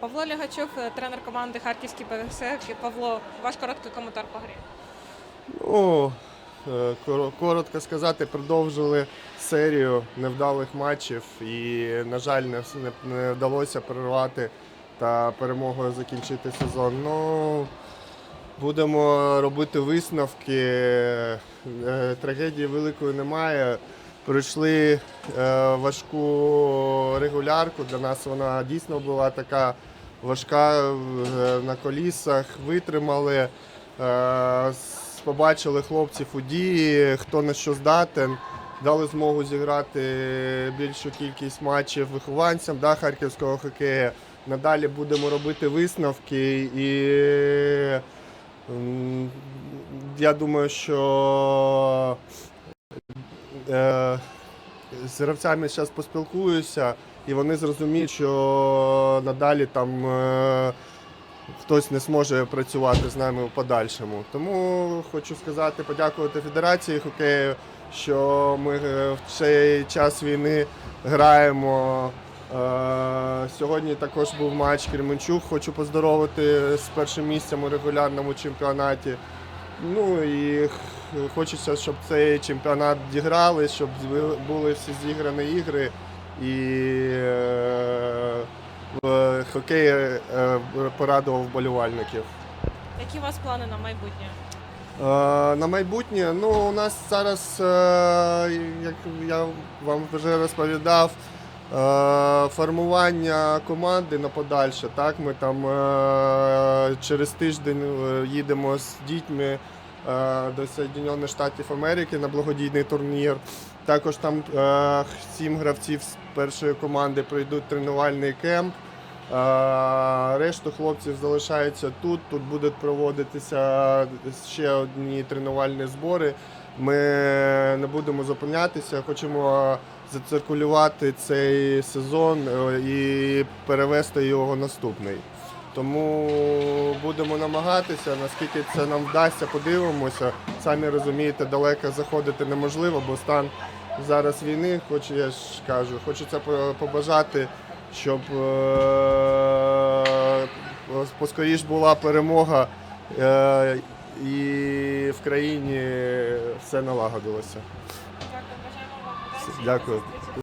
Павло Лягачов, е, тренер команди Харківський ПВС. Павло, ваш короткий коментар по грі. Ну, е, коротко сказати, продовжили серію невдалих матчів і, на жаль, не, вдалося перервати та перемогою закінчити сезон. Ну, будемо робити висновки. Е, Трагедії великої немає. Пройшли е, важку регулярку. Для нас вона дійсно була така важка е, на колісах, витримали. Е, Побачили хлопців у дії, хто на що здатен, дали змогу зіграти більшу кількість матчів вихованцям да, харківського хокею. Надалі будемо робити висновки і я думаю, що з гравцями зараз поспілкуюся, і вони зрозуміють, що надалі там е, хтось не зможе працювати з нами в подальшому. Тому хочу сказати, подякувати Федерації хокею, що ми е, в цей час війни граємо. Е, Сьогодні також був матч Кременчук. Хочу поздоровити з першим місцем у регулярному чемпіонаті. Ну і хочеться, щоб цей чемпіонат діграли, щоб були всі зіграні ігри. І е, хокей е, порадував вболівальників. Які у вас плани на майбутнє? Е, На майбутнє, ну у нас зараз, е, як я вам вже розповідав, формування команди на подальше. Так, ми там е, через тиждень е, їдемо з дітьми е, до Соєдинених Штатів Америки на благодійний турнір. Також там е, сім гравців з першої команди пройдуть тренувальний кемп. Е, Решту хлопців залишаються тут. Тут будуть проводитися ще одні тренувальні збори. Ми не будемо зупинятися, хочемо зациркулювати цей сезон е, і перевести його наступний. Тому будемо намагатися, наскільки це нам вдасться, подивимося. Самі розумієте, далеко заходити неможливо, бо стан зараз війни, хоч я ж кажу, хочеться побажати, щоб е, поскоріш була перемога е, і в країні все налагодилося. Дякую,